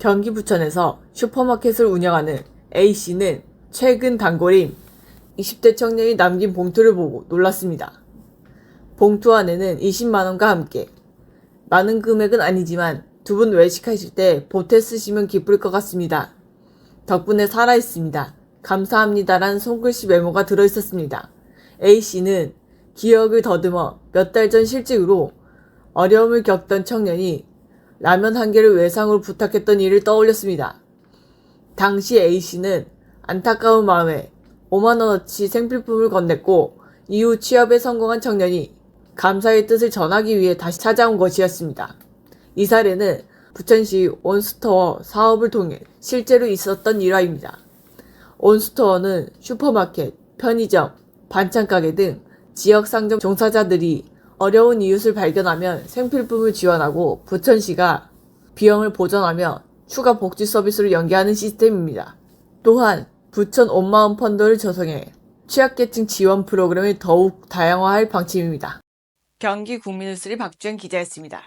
경기 부천에서 슈퍼마켓을 운영하는 A씨는 최근 단골인 20대 청년이 남긴 봉투를 보고 놀랐습니다. 봉투 안에는 20만원과 함께 많은 금액은 아니지만 두 분 외식하실 때 보태 쓰시면 기쁠 것 같습니다. 덕분에 살아있습니다. 감사합니다란 손글씨 메모가 들어있었습니다. A씨는 기억을 더듬어 몇 달 전 실직으로 어려움을 겪던 청년이 라면 한 개를 외상으로 부탁했던 일을 떠올렸습니다. 당시 A씨는 안타까운 마음에 5만원어치 생필품을 건넸고 이후 취업에 성공한 청년이 감사의 뜻을 전하기 위해 다시 찾아온 것이었습니다. 이 사례는 부천시 온스토어 사업을 통해 실제로 있었던 일화입니다. 온스토어는 슈퍼마켓, 편의점, 반찬가게 등 지역 상점 종사자들이 어려운 이웃을 발견하면 생필품을 지원하고 부천시가 비용을 보전하며 추가 복지 서비스를 연계하는 시스템입니다. 또한 부천 온마음 펀드를 조성해 취약계층 지원 프로그램을 더욱 다양화할 방침입니다. 경기 국민뉴스리 박주현 기자였습니다.